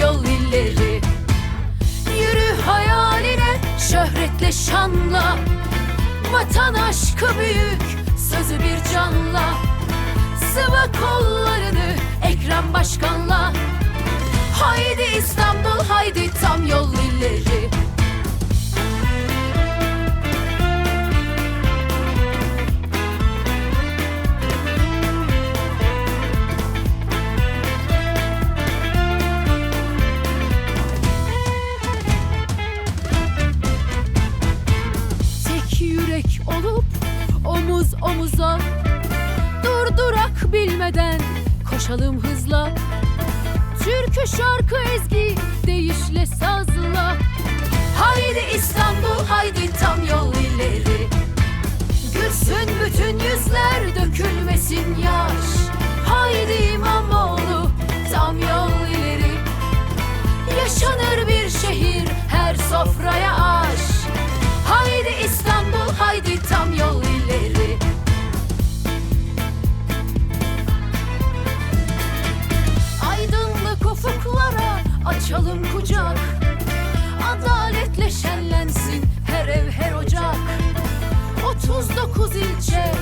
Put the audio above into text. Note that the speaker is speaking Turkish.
yol ileri Yürü hayaline şöhretle şanla. Vatan aşkı büyük sözü bir canla olup omuz omuza. Durdurak bilmeden koşalım hızla. Türkü şarkı ezgi deyişle sazla. Haydi İstanbul haydi tam yol ileri. Gülsün bütün yüzler dökülmesin yaş. Haydi İmamoğlu tam yol ileri. Yaşanır bir şehir açalım kucak. Adaletle şenlensin her ev her ocak. 39 ilçe